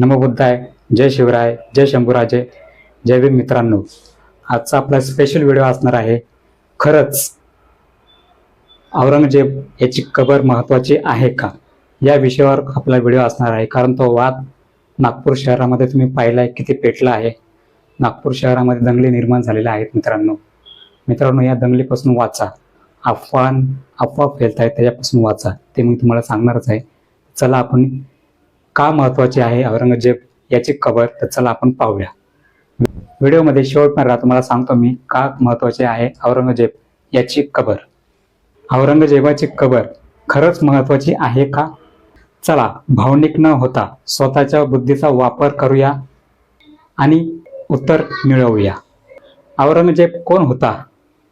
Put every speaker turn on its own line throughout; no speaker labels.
नमबुद्धाय जय शिवराय जय शंभूराजे. जय भीम मित्रांनो आजचा आपला स्पेशल व्हिडिओ असणार आहे खरंच औरंगजेब याची कबर महत्वाची आहे का? या विषयावर आपला व्हिडिओ असणार आहे. कारण तो वाद नागपूर शहरामध्ये तुम्ही पाहिला आहे किती पेटला आहे. नागपूर शहरामध्ये दंगली निर्माण झालेल्या आहेत मित्रांनो. मित्रांनो या दंगलीपासून वाचा. अफवा अफवा फैलत आहेत त्याच्यापासून वाचा. ते मी तुम्हाला सांगणारच आहे. चला आपण का महत्वाची आहे औरंगजेब याची कबर तर चला आपण पाहूया. व्हिडिओमध्ये शेवटपर्यंत तुम्हाला सांगतो मी का महत्त्वाचे आहे औरंगजेब याची कबर औरंगजेबाची कबर खरंच महत्वाची आहे का? चला भावनिक न होता स्वतःच्या बुद्धीचा वापर करूया आणि उत्तर मिळवूया. औरंगजेब कोण होता?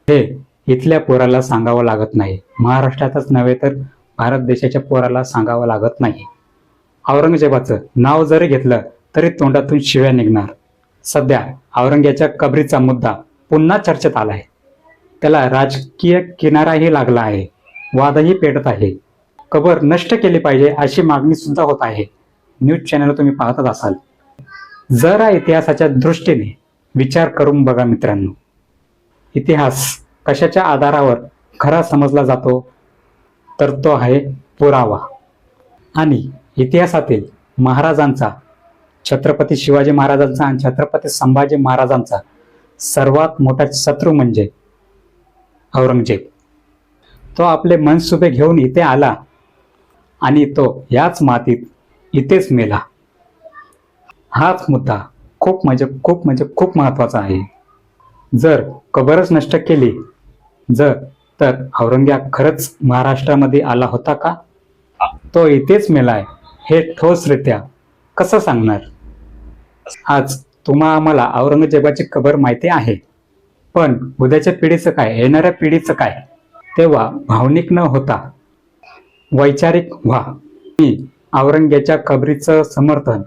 हे इथल्या पोराला सांगावं लागत नाही. महाराष्ट्रातच नव्हे तर भारत देशाच्या पोराला सांगावं लागत नाही. औरंगजेबाचं नाव जरी घेतलं तरी तोंडातून शिव्या निघणार. सध्या औरंग्याच्या कबरीचा मुद्दा पुन्हा चर्चेत आलाय त्याला राजकीय किनाराही लागला आहे. वादही पेटत आहे. कबर नष्ट केली पाहिजे अशी मागणी सुद्धा होत आहे. न्यूज चॅनल तुम्ही पाहतच असाल. जरा इतिहासाच्या दृष्टीने विचार करून बघा मित्रांनो. इतिहास कशाच्या आधारावर खरा समजला जातो? तर तो आहे पुरावा. आणि इतिहासातील महाराजांचा छत्रपती शिवाजी महाराजांचा आणि छत्रपती संभाजी महाराजांचा सर्वात मोठा शत्रू म्हणजे औरंगजेब. तो आपले मनसुबे घेऊन इथे आला आणि तो याच मातीत इथेच मेला. हाच मुद्दा खूप म्हणजे खूप म्हणजे खूप महत्त्वाचा आहे. जर कबरच नष्ट केली जर तर औरंग्या खरंच महाराष्ट्रामध्ये आला होता का? तो इथेच मेलाय. हे ठोसरित्या कसं सांगणार? आज तुम्हा आम्हाला औरंगजेबाची कबर माहिती आहे. पण उद्याच्या पिढीचं काय येणाऱ्या पिढीचं काय? तेव्हा भावनिक न होता वैचारिक व्हा. मी औरंग्याच्या कबरीचं समर्थन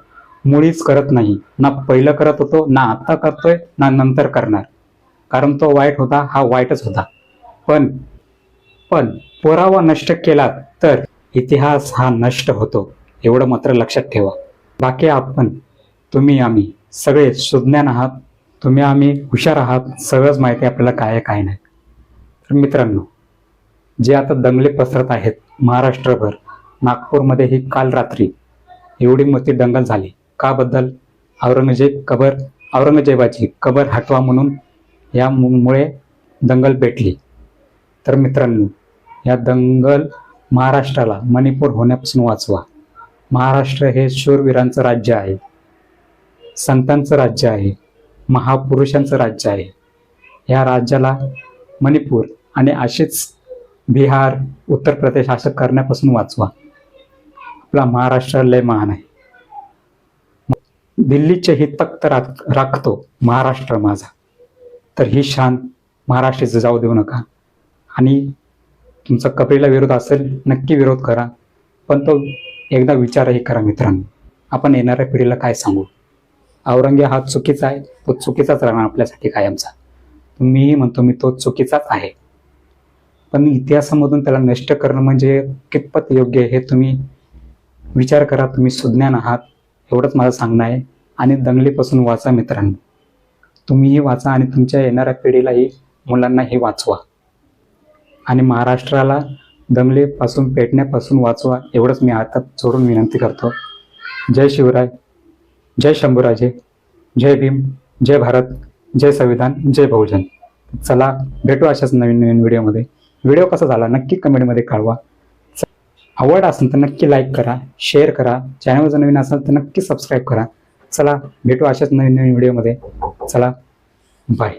मुळीच करत नाही. ना पहिलं करत होतो ना आता करतोय ना नंतर करणार. कारण तो वाईट होता हा वाईटच होता. पण पण पुरावा नष्ट केला तर इतिहास हा नष्ट होतो. एवढं मात्र लक्षात ठेवा. बाकी आपण तुम्ही आम्ही सगळे सुज्ञान आहात. तुम्ही आम्ही हुशार आहात. सगळंच माहिती आपल्याला काय आहे काय नाही. तर मित्रांनो जे आता दंगले पसरत आहेत महाराष्ट्रभर नागपूरमध्ये ही काल रात्री एवढी मोठी दंगल झाली. का बद्दल? औरंगजेब कबर औरंगजेबाची कबर हटवा म्हणून यामुळे दंगल पेटली. तर मित्रांनो या दंगल महाराष्ट्राला मणिपूर होण्यापासून वाचवा. महाराष्ट्र हे शूरवीरांचं राज्य आहे. संतांचं राज्य आहे. महापुरुषांचं राज्य आहे. या राज्याला मणिपूर आणि असेच बिहार उत्तर प्रदेश असं करण्यापासून वाचवा. आपला महाराष्ट्र लय महान आहे. दिल्लीचे ही तख्त राख राखतो महाराष्ट्र माझा. तर ही शान महाराष्ट्राचं जाऊ देऊ नका. आणि तुमचा कपडीला विरोध असेल नक्की विरोध करा. पण तो एकदा विचारही करा मित्रांनो. आपण येणाऱ्या पिढीला काय सांगू? औरंगे हा चुकीचा आहे. तो चुकीचाच राहणार आपल्यासाठी कायमचा. मीही म्हणतो मी तो चुकीचाच आहे. पण इतिहासामधून त्याला नष्ट करणं म्हणजे कितपत योग्य आहे हे तुम्ही विचार करा. तुम्ही सुज्ञान आहात. एवढंच माझं सांगणं आहे. आणि दंगलीपासून वाचा मित्रांनो. तुम्हीही वाचा आणि तुमच्या येणाऱ्या पिढीलाही मुलांनाही वाचवा. आणि महाराष्ट्राला दमलेपासून पेटण्यापासून वाचवा एवढंच मी हातात जोडून विनंती करतो. जय शिवराय जय शंभूराजे जय भीम जय भारत जय संविधान जय बहुजन. चला भेटू अशाच नवीन नवीन व्हिडिओमध्ये. व्हिडिओ कसा झाला नक्की कमेंटमध्ये कळवा. आवड असेल तर नक्की लाईक करा शेअर करा. चॅनल जर नवीन असेल तर नक्की सबस्क्राईब करा. चला भेटू अशाच नवीन नवीन व्हिडिओमध्ये. चला बाय